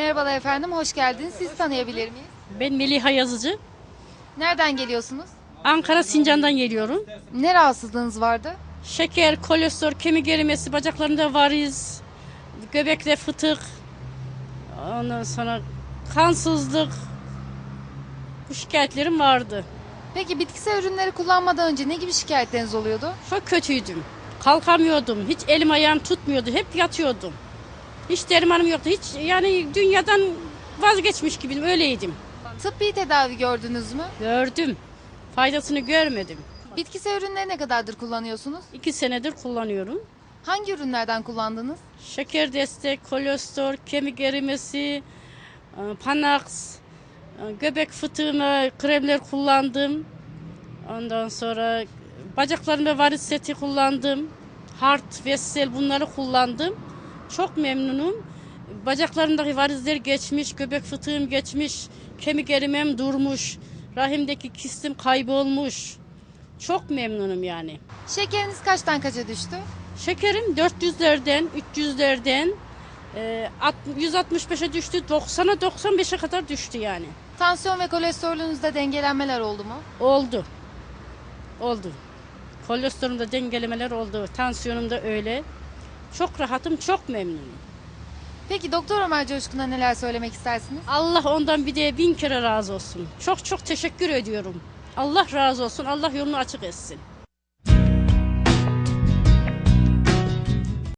Merhabalar efendim, hoş geldiniz. Sizi tanıyabilir miyiz? Ben Meliha Yazıcı. Nereden geliyorsunuz? Ankara Sincan'dan geliyorum. Ne rahatsızlığınız vardı? Şeker, kolesterol, kemik erimesi, bacaklarımda variz, göbekte fıtık, ondan sonra kansızlık. Bu şikayetlerim vardı. Peki bitkisel ürünleri kullanmadan önce ne gibi şikayetleriniz oluyordu? Çok kötüydüm. Kalkamıyordum. Hiç elim ayağım tutmuyordu. Hep yatıyordum. Hiç dermanım yoktu. Hiç yani dünyadan vazgeçmiş gibiydim. Öyleydim. Tıbbi tedavi gördünüz mü? Gördüm. Faydasını görmedim. Bitkisel ürünleri ne kadardır kullanıyorsunuz? İki senedir kullanıyorum. Hangi ürünlerden kullandınız? Şeker destek, kolesterol, kemik erimesi, e, panaks, e, göbek fıtığına kremler kullandım. Ondan sonra bacaklarımda varis seti kullandım. Hart, Vessel bunları kullandım. Çok memnunum. Bacaklarımdaki varizler geçmiş, göbek fıtığım geçmiş, kemik erimem durmuş, rahimdeki kistim kaybolmuş. Çok memnunum yani. Şekeriniz kaçtan kaça düştü? Şekerim 400'lerden, 300'lerden e, alt- 165'e düştü, 90'a 95'e kadar düştü yani. Tansiyon ve kolesterolünüzde dengelenmeler oldu mu? Oldu. Oldu. Kolesterolümde dengelemeler oldu. Tansiyonum da öyle. Çok rahatım, çok memnunum. Peki Doktor Ömer Coşkun'a neler söylemek istersiniz? Allah ondan bir de bin kere razı olsun. Çok çok teşekkür ediyorum. Allah razı olsun. Allah yolunu açık etsin.